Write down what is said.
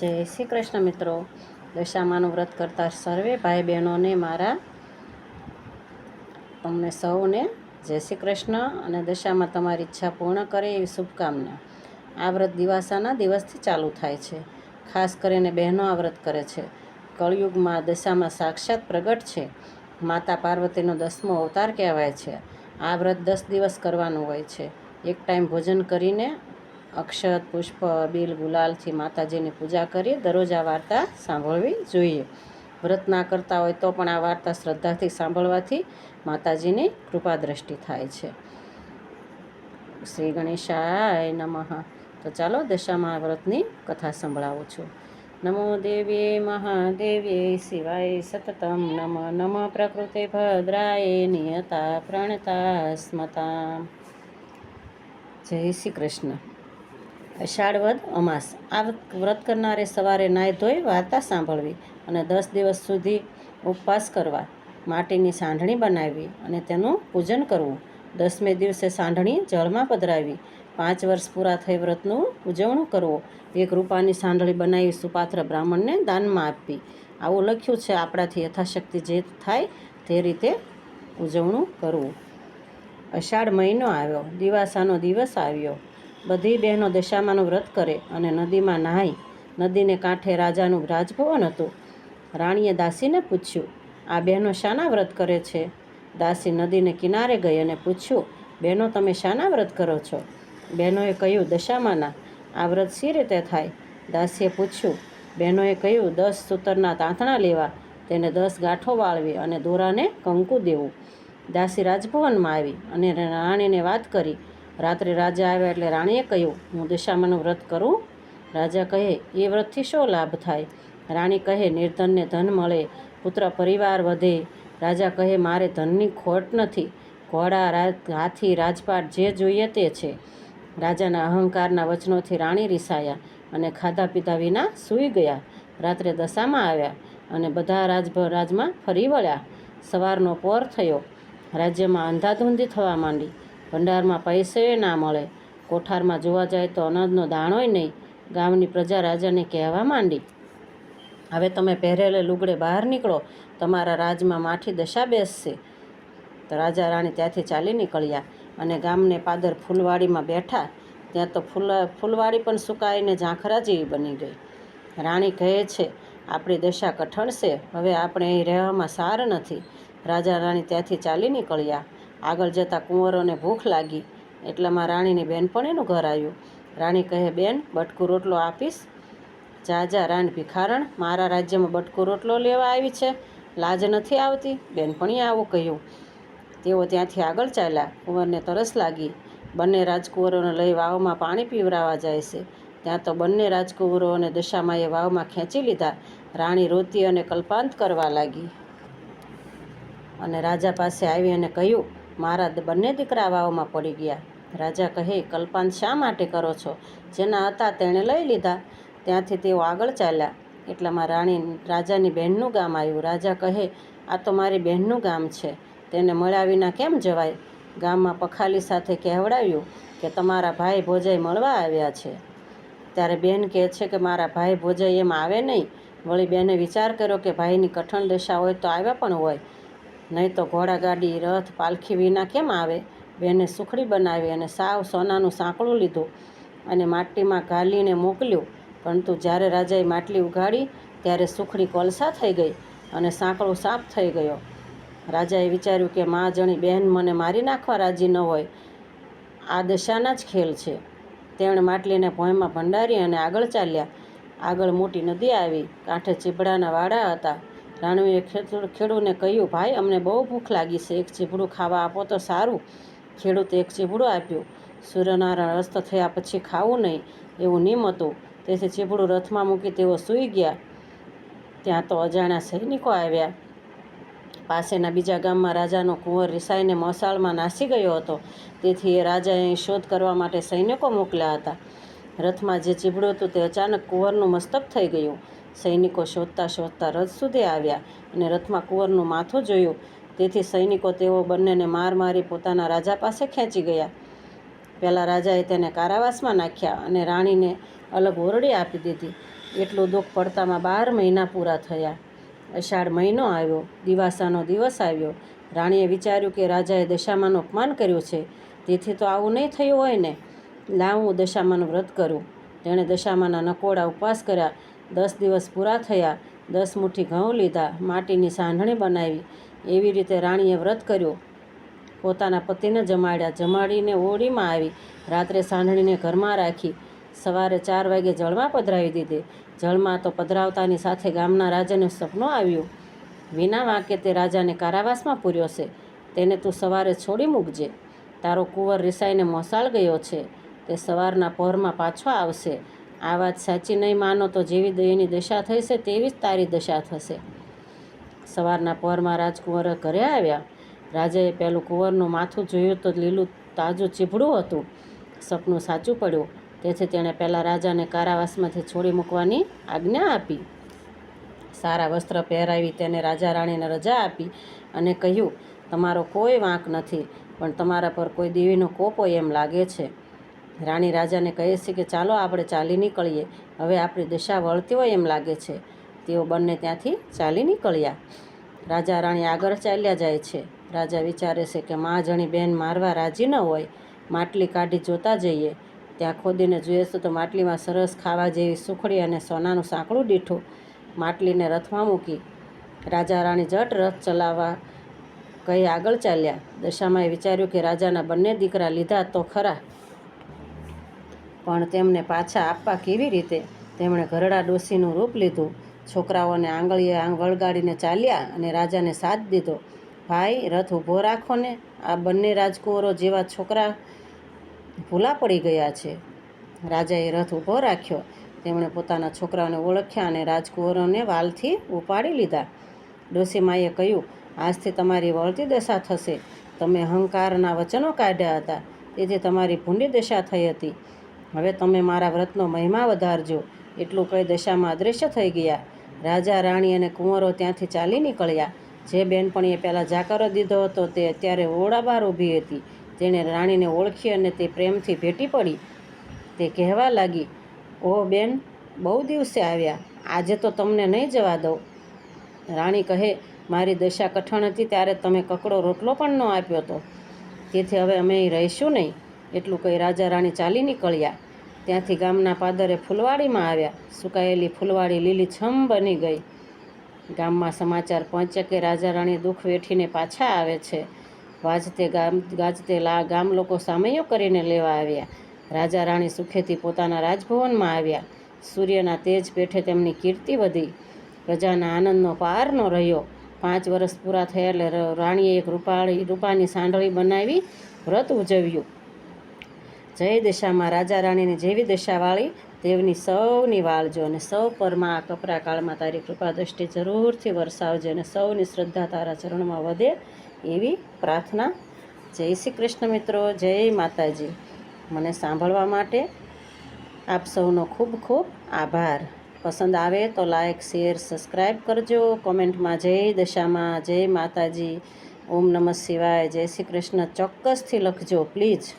જય શ્રી કૃષ્ણ મિત્રો. દશામાનું વ્રત કરતા સર્વે ભાઈ બહેનોને મારા તમને સૌને જય શ્રી કૃષ્ણ અને દશામાં તમારી ઈચ્છા પૂર્ણ કરે એવી શુભકામના. આ વ્રત દિવાસાના દિવસથી ચાલુ થાય છે. ખાસ કરીને બહેનો આ વ્રત કરે છે. કળયુગમાં દશામાં સાક્ષાત પ્રગટ છે. માતા પાર્વતીનો દસમો અવતાર કહેવાય છે. આ વ્રત દસ દિવસ કરવાનું હોય છે. એક ટાઈમ ભોજન કરીને અક્ષત, પુષ્પ, બિલ, ગુલાલથી માતાજીની પૂજા કરી દરરોજ આ વાર્તા સાંભળવી જોઈએ. વ્રત ના કરતા હોય તો પણ આ વાર્તા શ્રદ્ધાથી સાંભળવાથી માતાજીની કૃપા દ્રષ્ટિ થાય છે. શ્રી ગણેશાય નમઃ. તો ચાલો દશામાં વ્રતની કથા સંભળાવું છું. નમો દેવી મહાદેવી શિવાય સતતમ નમ નમ પ્રકૃતિ ભદ્રાય નિયતા પ્રણતા સ્મતા જય શ્રી કૃષ્ણ. અષાઢ વદ અમાસ. આ વ્રત કરનારે સવારે નાહી ધોઈ વાર્તા સાંભળવી અને દસ દિવસ સુધી ઉપવાસ કરવા. માટીની સાંઢણી બનાવવી અને તેનું પૂજન કરવું. દસમે દિવસે સાંઢણી જળમાં પધરાવી. પાંચ વર્ષ પૂરા થઈ વ્રતનું ઉજવણું કરવું. એક રૂપાની સાંઢળી બનાવી સુપાત્ર બ્રાહ્મણને દાનમાં આપવી. આવું લખ્યું છે આપણાથી યથાશક્તિ જે થાય તે રીતે ઉજવણું કરવું. અષાઢ મહિનો આવ્યો. દિવાસાનો દિવસ આવ્યો. બધી બહેનો દશામાનું વ્રત કરે અને નદીમાં નહાઈ નદીને કાંઠે રાજાનું રાજભવન હતું. રાણીએ દાસીને પૂછ્યું, આ બહેનો શાના વ્રત કરે છે? દાસી નદીને કિનારે ગઈ અને પૂછ્યું, બહેનો, તમે શાના વ્રત કરો છો? બહેનોએ કહ્યું, દશામાના, આ વ્રત સી રીતે થાય? દાસીએ પૂછ્યું, બહેનોએ કહ્યું, દસ સૂતરના તાંતણા લેવા, તેને દસ ગાંઠો વાળવી અને દોરાને કંકુ દેવું. દાસી રાજભવનમાં આવી અને રાણીને વાત કરી રાત્રે રાજા આવ્યા એટલે રાણીએ કહ્યું, હું દશામાનું વ્રત કરું? રાજા કહે, એ વ્રતથી શો લાભ થાય? રાણી કહે, નિર્ધનને ધન મળે, પુત્ર પરિવાર વધે. રાજા કહે, મારે ધનની ખોટ નથી, ઘોડા હાથી, રાજપાટ જે જોઈએ તે છે. રાજાના અહંકારના વચનોથી રાણી રીસાયા અને ખાધા પીધા વિના સૂઈ ગયા. રાત્રે દશામાં આવ્યા અને બધા રાજભ, રાજમાં ફરી વળ્યા. સવારનો પોર થયો. રાજ્યમાં અંધાધૂંધી થવા માંડી. ભંડારમાં પૈસે ના મળે. કોઠારમાં જોવા જાય તો અનાજનો દાણોય નહીં. ગામની પ્રજા રાજાને કહેવા માંડી, હવે તમે પહેરેલે લુગડે બહાર નીકળો. તમારા રાજમાં માઠી દશા બેસશે. તો રાજા રાણી ત્યાંથી ચાલી નીકળ્યા અને ગામને પાદર ફૂલવાડીમાં બેઠા. ત્યાં તો ફૂલ, ફૂલવાડી પણ સુકાઈને ઝાંખરા જેવી બની ગઈ. રાણી કહે છે, આપણી દશા કઠણ છે. હવે આપણે અહીં રહેવામાં સાર નથી. રાજા રાણી ત્યાંથી ચાલી નીકળ્યા. આગળ જતાં કુંવરોને ભૂખ લાગી. એટલામાં રાણીની બહેનપણીનું ઘર આવ્યું. રાણી કહે, બેન, બટકું રોટલો આપીશ. જા જા, રાણ ભિખારણ. મારા રાજ્યમાં બટકું રોટલો લેવા આવી છે. લાજ નથી આવતી. બેનપણીએ આવું કહ્યું. તેઓ ત્યાંથી આગળ ચાલ્યા. કુંવરને તરસ લાગી. બંને રાજકુંવરોને લઈ વાવમાં પાણી પીવરાવા જાય છે. ત્યાં તો બંને રાજકુંવરો અને દશામાએ વાવમાં ખેંચી લીધા. રાણી રોતી અને કલ્પાંત કરવા લાગી. અને રાજા પાસે આવી અને કહ્યું મારા બંને દીકરા વાવમાં પડી ગયા. રાજા કહે, કલ્પાંત શા માટે કરો છો? જેના હતા તેણે લઈ લીધા. ત્યાંથી તેઓ આગળ ચાલ્યા. એટલામાં રાણી રાજાની બહેનનું ગામ આવ્યું. રાજા કહે, આ તો મારી બહેનનું ગામ છે. તેને મળ્યા વિના કેમ જવાય? ગામમાં પખાલી સાથે કહેવડાવ્યું કે તમારા ભાઈ ભોજાઈ મળવા આવ્યા છે. ત્યારે બેન કહે છે કે, મારા ભાઈ ભોજાઈ એમ આવે નહીં. વળી બેને વિચાર કર્યો કે ભાઈની કઠણ દશા હોય તો આવ્યા પણ હોય. નહીં તો ઘોડાગાડી રથ પાલખી વિના કેમ આવે? બેને સુખડી બનાવી અને સાવ સોનાનું સાંકળું લીધું અને માટીમાં ઘાલીને મોકલ્યું. પરંતુ જ્યારે રાજાએ માટલી ઉગાડી ત્યારે સુખડી કોલસા થઈ ગઈ અને સાંકળું સાફ થઈ ગયો. રાજાએ વિચાર્યું કે મા જણી બહેન મને મારી નાખવા રાજી ન હોય. આ દશાના જ ખેલ છે. તેણે માટલીને ભોંયમાં ભંડારી અને આગળ ચાલ્યા. આગળ મોટી નદી આવી. કાંઠે ચીબડાના વાડા હતા. રાણુએ ખેડૂને કહ્યું, ભાઈ, અમને બહુ ભૂખ લાગી છે. એક ચીભડું ખાવા આપો તો સારું. ખેડૂતે એક ચીભડું આપ્યું. સૂર્યનારાયણ અસ્ત થયા પછી ખાવું નહીં એવું નિયમ હતું. તેથી ચીભડું રથમાં મૂકી તેઓ સૂઈ ગયા. ત્યાં તો અજાણ્યા સૈનિકો આવ્યા. પાસેના બીજા ગામમાં રાજાનો કુંવર રિસાઈને મોસાળમાં નાસી ગયો હતો. તેથી એ રાજાએ શોધ કરવા માટે સૈનિકો મોકલ્યા હતા. રથમાં જે ચીભડું હતું તે અચાનક કુંવરનું મસ્તક થઈ ગયું. સૈનિકો શોધતા શોધતા રથ સુધી આવ્યા અને રથમાં કુંવરનું માથું જોયું. તેથી સૈનિકો તેઓ બંનેને માર મારી પોતાના રાજા પાસે ખેંચી ગયા. પહેલાં રાજાએ તેને કારાવાસમાં નાખ્યા અને રાણીને અલગ ઓરડી આપી દીધી. એટલું દુઃખ પડતામાં બાર મહિના પૂરા થયા. અષાઢ મહિનો આવ્યો, દિવાસાનો દિવસ આવ્યો. રાણીએ વિચાર્યું કે રાજાએ દશામાનું અપમાન કર્યું છે. તેથી તો આવું નહીં થયું હોય ને? લાવ દશામાનું વ્રત કરું. તેણે દશામાના નકોડા ઉપવાસ કર્યા. દસ દિવસ પૂરા થયા, દસ મુઠ્ઠી ઘઉં લીધા, માટીની સાંઢણી બનાવી, એવી રીતે રાણીએ વ્રત કર્યું. પોતાના પતિને જમાડ્યા, જમાડીને ઓળીમાં આવી, રાત્રે સાંઢણીને ઘરમાં રાખી, સવારે ચાર વાગે જળમાં પધરાવી દીધી. જળમાં તો પધરાવતાની સાથે ગામના રાજાને સપનું આવ્યું. વિના વાંકે તે રાજાને કારાવાસમાં પૂર્યો છે. તેને તું સવારે છોડી મૂકજે. તારો કુંવર રિસાઈને મોસાળ ગયો છે. તે સવારના પહોરમાં પાછો આવશે. આ વાત સાચી નહીં માનો તો જેવી એની દશા થઈ છે તેવી જ તારી દશા થશે. સવારના પહોરમાં રાજકુંવર ઘરે આવ્યા. રાજાએ પેલું કુંવરનું માથું જોયું તો લીલું તાજું ચીભડું હતું. સપનું સાચું પડ્યું. તેથી તેણે પહેલાં રાજાને કારાવાસમાંથી છોડી મૂકવાની આજ્ઞા આપી. સારા વસ્ત્ર પહેરાવી તેને રાજા રાણીને રજા આપી અને કહ્યું, તમારો કોઈ વાંક નથી, પણ તમારા પર કોઈ દેવીનો કોપ એમ લાગે છે. રાણી રાજાને કહે છે કે ચાલો આપણે ચાલી નીકળીએ. હવે આપણી દશા વળતી હોય એમ લાગે છે. તેઓ બંને ત્યાંથી ચાલી નીકળ્યા. રાજા રાણી આગળ ચાલ્યા જાય છે. રાજા વિચારે છે કે મા જણી બેન મારવા રાજી ન હોય. માટલી કાઢી જોતા જઈએ. ત્યાં ખોદીને જોઈએ છે તો માટલીમાં સરસ ખાવા જેવી સુખડી અને સોનાનું સાંકળું દીઠું માટલીને રથમાં મૂકી. રાજા રાણી જટ રથ ચલાવવા કહી આગળ ચાલ્યા. દશામાએ વિચાર્યું કે રાજાના બંને દીકરા લીધા તો ખરા. પણ તેમને પાછા આપવા કેવી રીતે? તેમણે ઘરડા ડોસીનું રૂપ લીધું. છોકરાઓને આંગળીએ આંગ વળગાડીને ચાલ્યા અને રાજાને સાથ દીધો. ભાઈ, રથ ઊભો રાખો ને. આ બંને રાજકુંવરો જેવા છોકરા ભૂલા પડી ગયા છે. રાજાએ રથ ઊભો રાખ્યો. તેમણે પોતાના છોકરાઓને ઓળખ્યા અને રાજકુંવરોને વાલથી ઉપાડી લીધા. ડોસીમાએ કહ્યું, આજથી તમારી વળતી દશા થશે. તમે અહંકારના વચનો કાઢ્યા હતા. તેથી તમારી ભૂંડી દશા થઈ હતી. હવે તમે મારા વ્રતનો મહિમા વધારજો. એટલું કહી દશામાં અદૃશ્ય થઈ ગયા. રાજા, રાણી અને કુંવરો ત્યાંથી ચાલી નીકળ્યા. જે બેનપણીએ પહેલાં જાકરો દીધો હતો તે અત્યારે ઓળા બહાર ઊભી હતી. તેણે રાણીને ઓળખી અને તે પ્રેમથી ભેટી પડી. તે કહેવા લાગી, ઓ બેન, બહુ દિવસે આવ્યા. આજે તો તમને નહીં જવા દઉં. રાણી કહે, મારી દશા કઠણ હતી ત્યારે તમે કકડો રોટલો પણ ન આપ્યો હતો તેથી હવે અમે અહીં રહીશું નહીં. એટલું કહી રાજા રાણી ચાલી નીકળ્યા. ત્યાંથી ગામના પાદરે ફૂલવાડીમાં આવ્યા. સુકાયેલી ફૂલવાડી લીલીછમ બની ગઈ. ગામમાં સમાચાર પહોંચ્યા કે રાજા રાણી દુઃખ વેઠીને પાછા આવે છે. વાજતે ગામ, ગાજતે લા, ગામ લોકો સામૈયો કરીને લેવા આવ્યા. રાજા રાણી સુખેથી પોતાના રાજભવનમાં આવ્યા. સૂર્યના તેજ પેઠે તેમની કીર્તિ વધી. પ્રજાના આનંદનો પાર રહ્યો. પાંચ વર્ષ પૂરા થયા એટલે રાણીએ એક રૂપાળી, રૂપાની સાંડળી બનાવી વ્રત ઉજવ્યું. જય દશામાં રાજા રાણીની જેવી દશાવાળી દેવની સૌની વાળજો અને સૌ પરમાં આ કપરા કાળમાં તારી કૃપા દ્રષ્ટિ જરૂરથી વરસાવજે અને સૌની શ્રદ્ધા તારા ચરણમાં વધે એવી પ્રાર્થના. જય શ્રી કૃષ્ણ મિત્રો, જય માતાજી. મને સાંભળવા માટે આપ સૌનો ખૂબ ખૂબ આભાર. પસંદ આવે તો લાઈક, શેર સબસ્ક્રાઈબ કરજો. કોમેન્ટમાં જય દશામાં, જય માતાજી. ઓમ નમઃ શિવાય. જય શ્રી કૃષ્ણ. ચોક્કસથી લખજો, પ્લીઝ.